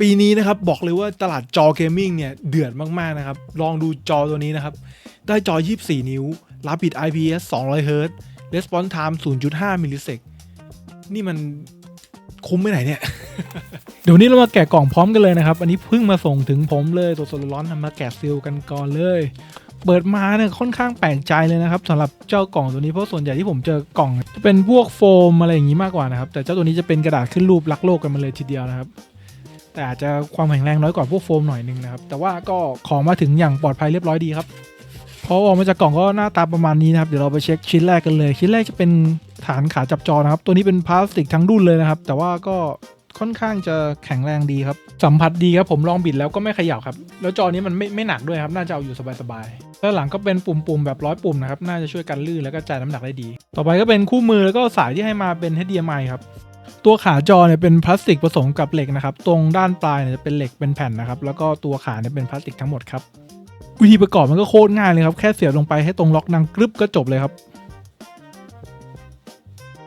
ปีนี้นะครับบอกเลยว่าตลาดจอเกมมิ่งเนี่ยเดือดมากๆนะครับ ลองดูจอตัวนี้นะครับ ได้จอ 24 นิ้ว Rapid IPS 200 Hz Response Time 0.5มิลลิเซกนี่มันคุ้มไปไหนเนี่ย เดี๋ยววนนี้เรามาแกะกล่องพร้อมกันเลยนะครับ อันนี้เพิ่งมาส่งถึงผมเลยสดๆร้อนๆทำมาแกะซีลกันก่อนเลย เปิดมาเนี่ยค่อนข้างแปลกใจเลยนะครับสำหรับเจ้ากล่องตัวนี้เพราะส่วนใหญ่ที่ผมเจอกล่องจะเป็นพวกโฟมอะไรอย่างนี้มากกว่านะครับ แต่เจ้าตัวนี้จะเป็นกระดาษขึ้นรูปรักโลกกันมาเลยทีเดียวนะครับ แต่อาจจะความแข็งแรงน้อยกว่าพวกโฟมหน่อยนึงนะครับ แต่ว่าก็ของมาถึงอย่างปลอดภัยเรียบร้อยดีครับพอออกมาจากกล่องก็หน้าตาประมาณนี้นะครับ เดี๋ยวเราไปเช็คชิ้นแรกกันเลย ชิ้นแรกจะเป็นฐานขาจับจอนะครับ ตัวนี้เป็นพลาสติกทั้งรุ่นเลยนะครับ แต่ว่าก็ค่อนข้างจะแข็งแรงดีครับ สัมผัสดีครับผมลองบิดแล้วก็ไม่ขยับครับ แล้วจอนี้มันไม่ไม่หนักด้วยครับ น่าจะเอาอยู่สบายๆด้านหลังก็เป็นปุ่มๆแบบร้อยปุ่มนะครับ น่าจะช่วยกันลื่นแล้วก็จ่ายน้ำหนักได้ดี ต่อไปก็เป็นคู่มือแล้วก็สายที่ให้มาเป็น HDMI ครับ ตัวขาจอเนี่ยเป็นพลาสติกผสมกับเหล็กนะครับ ตรงด้านปลายเนี่ยจะเป็นเหล็กเป็นแผ่นนะครับ แล้วก็ตัวขาเนี่ยเป็นพลาสติกทั้งหมดครับ วิธีประกอบมันก็โคตรง่ายเลยครับ แค่เสียบลงไปให้ตรงล็อกดังกรึบก็จบเลยครับ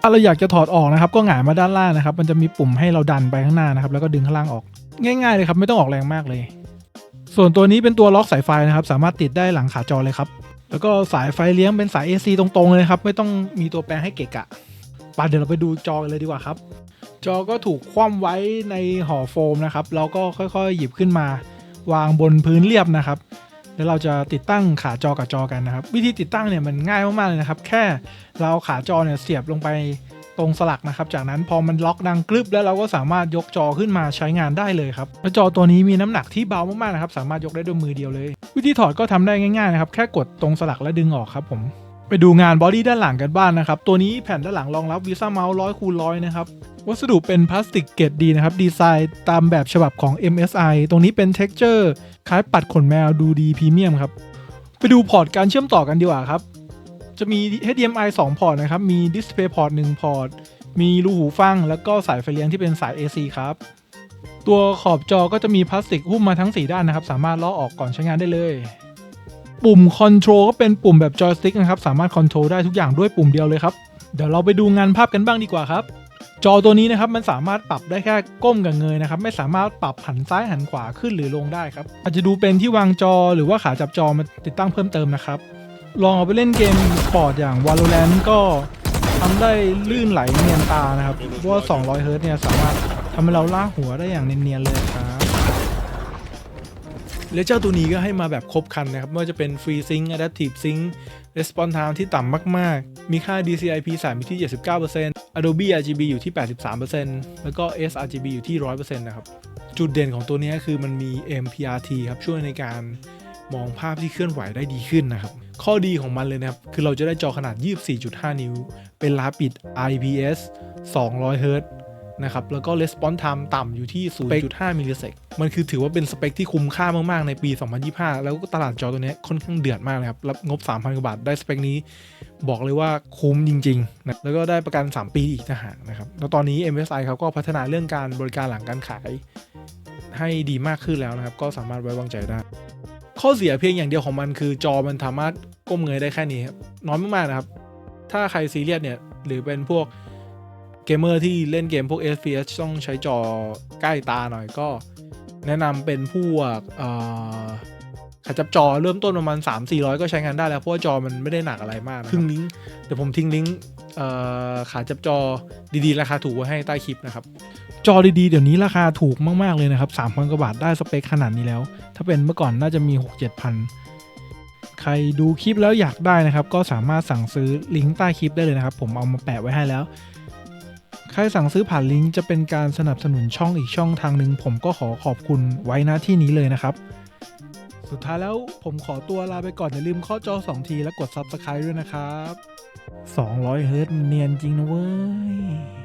ถ้าเราอยากจะถอดออกนะครับ ก็หงายมาด้านล่างนะครับ มันจะมีปุ่มให้เราดันไปข้างหน้านะครับ แล้วก็ดึงข้างล่างออก ง่ายๆเลยครับ ไม่ต้องออกแรงมากเลย ส่วนตัวนี้เป็นตัวล็อกสายไฟนะครับ สามารถติดได้หลังขาจอเลยครับ แล้วก็สายไฟเลี้ยงเป็นสาย AC ตรงๆเลยครับ ไม่ต้องมีตัวแปรให้เกะกะไปเดี๋ยวเราไปดูจอกันเลยดีกว่าครับ จอก็ถูกคว่ำไว้ในห่อโฟมนะครับ แล้วก็ค่อยๆ หยิบขึ้นมา วางบนพื้นเรียบนะครับ แล้วเราจะติดตั้งขาจอกับจอกันนะครับ วิธีติดตั้งเนี่ยมันง่ายมากๆเลยนะครับ แค่เราขาจอเนี่ยเสียบลงไปตรงสลักนะครับ จากนั้นพอมันล็อกดังกรึบแล้วเราก็สามารถยกจอขึ้นมาใช้งานได้เลยครับ แล้วจอตัวนี้มีน้ำหนักที่เบามากๆนะครับ สามารถยกได้ด้วยมือเดียวเลย วิธีถอดก็ทำได้ง่ายๆนะครับ แค่กดตรงสลักและดึงออกครับผม ไปดูงานบอดี้ด้านหลังกันบ้างนนะครับ ตัวนี้แผ่นด้านหลังรองรับ Visa Mouse 100คูณร้อยนะครับ วัสดุเป็นพลาสติกเกรดดีนะครับ ดีไซน์ตามแบบฉบับของ MSI ตรงนี้เป็น texture คล้ายปัดขนแมวดูดีพรีเมียมครับ ไปดูพอร์ตการเชื่อมต่อกันดีกว่าครับ จะมี HDMI 2 พอร์ตนะครับ มี Display Port 1พอร์ต มีรูหูฟัง แล้วก็สายไฟเลี้ยงที่เป็นสาย AC ครับ ตัวขอบจอก็จะมีพลาสติกหุ้มมาทั้ง 4 ด้านนะครับ สามารถลอกออกก่อนใช้งานได้เลย ปุ่มคอนโทรลก็เป็นปุ่มแบบจอยสติ๊กนะครับ สามารถคอนโทรลได้ทุกอย่างด้วยปุ่มเดียวเลยครับ เดี๋ยวเราไปดูงานภาพกันบ้างดีกว่าครับจอตัวนี้นะครับมันสามารถปรับได้แค่ก้มกับเงยนะครับไม่สามารถปรับหันซ้ายหันขวาขึ้นหรือลงได้ครับอาจจะดูเป็นที่วางจอหรือว่าขาจับจอมาติดตั้งเพิ่มเติมนะครับ ลองเอาไปเล่นเกมสปอร์ตอย่าง Valorant ก็ทำได้ลื่นไหลเนียนตานะครับเพราะว่า200เฮิร์ตเนี่ยสามารถทำให้เราลากหัวได้อย่างเนียนๆเลยครับ และเจ้าตัวนี้ก็ให้มาแบบครบคันนะครับไม่ว่าจะเป็น Free Sync Adaptive Sync Response Time ที่ต่ำมาก ๆ มีค่า DCI-P 3 อยู่ที่ 79% Adobe RGB อยู่ที่ 83%แล้วก็ sRGB อยู่ที่ 100%นะครับ จุดเด่นของตัวนี้คือมันมี MPRT ครับ ช่วยในการมองภาพที่เคลื่อนไหวได้ดีขึ้นนะครับ ข้อดีของมันเลยนะครับ คือเราจะได้จอขนาด 24.5 นิ้ว เป็น Rapid IPS 200 Hz นะครับ แล้วก็ response time ต่ำอยู่ที่ 0.5 มิลลิเซกมันคือถือว่าเป็นสเปคที่คุ้มค่ามาก ๆ ในปี 2025 แล้วก็ตลาดจอตัวเนี้ยค่อนข้างเดือดมากเลยครับ รับงบ 3,000 กว่าบาท ได้สเปคนี้ บอกเลยว่าคุ้มจริงๆนะแล้วก็ได้ประกัน 3 ปีอีกนะฮะนะครับ แล้วตอนนี้ MSI เขาก็พัฒนาเรื่องการบริการหลังการขาย ให้ดีมากขึ้นแล้วนะครับ ก็สามารถไว้วางใจได้ ข้อเสียเพียงอย่างเดียวของมันคือจอมันสามารถก้มเงยได้แค่นี้ครับน้อยมากๆนะครับ ถ้าใครซีเรียสเนี่ยหรือเป็นพวก เกมเมอร์ที่เล่นเกมพวก FPS ต้องใช้จอใกล้ตาหน่อยก็ แนะนำเป็นพวกขาจับจอเริ่มต้นประมาณ 3 400 ก็ใช้งานได้แล้ว เพราะว่าจอมันไม่ได้หนักอะไรมากนะทิ้งลิงก์เดี๋ยวผมทิ้งลิงก์ขาจับจอดีๆ ราคาถูกไว้ให้ใต้คลิปนะครับ จอดีๆ เดี๋ยวนี้ราคาถูกมากๆเลยนะครับ3,000กว่าบาทได้สเปคขนาดนี้แล้ว ถ้าเป็นเมื่อก่อนน่าจะมี 6-7,000ใครดูคลิปแล้วอยากได้นะครับ ก็สามารถสั่งซื้อลิงก์ใต้คลิปได้เลยนะครับ ผมเอามาแปะไว้ให้แล้ว ใครสั่งซื้อผ่านลิงก์จะเป็นการสนับสนุนช่องอีกช่องทางหนึ่งผมก็ขอขอบคุณไว้นะที่นี้เลยนะครับ สุดท้ายแล้วผมขอตัวลาไปก่อนอย่าลืมข้อจอ 2 ทีและกด Subscribe ด้วยนะครับ200เฮิร์ตเนียนจริงนะเว้ย